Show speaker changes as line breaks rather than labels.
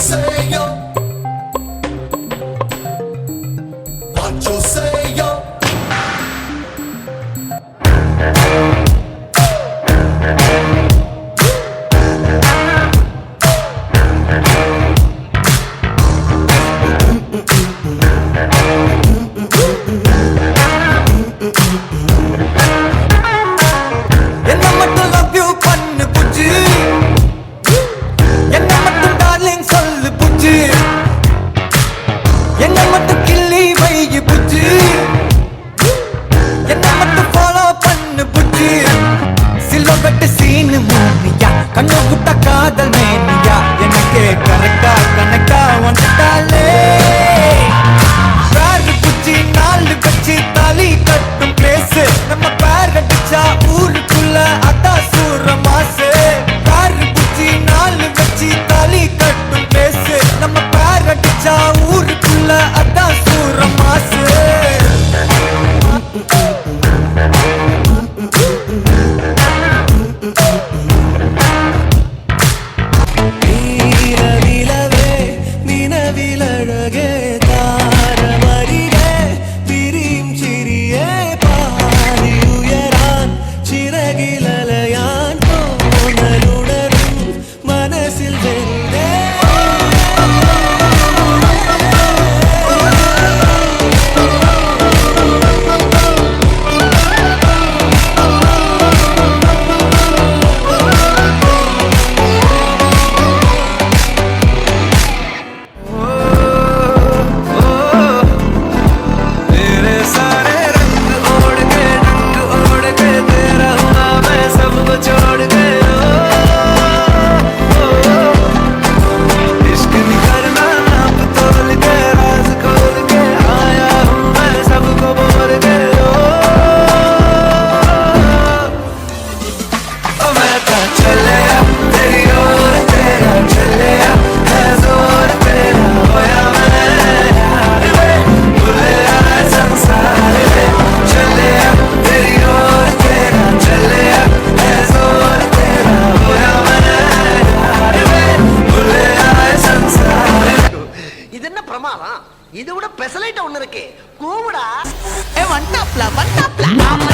say your
regular
இது விட specialist ஒன்று இருக்கு. கூவுடா. ஏ வந்தாப்ல வந்தாப்ல
ஆமா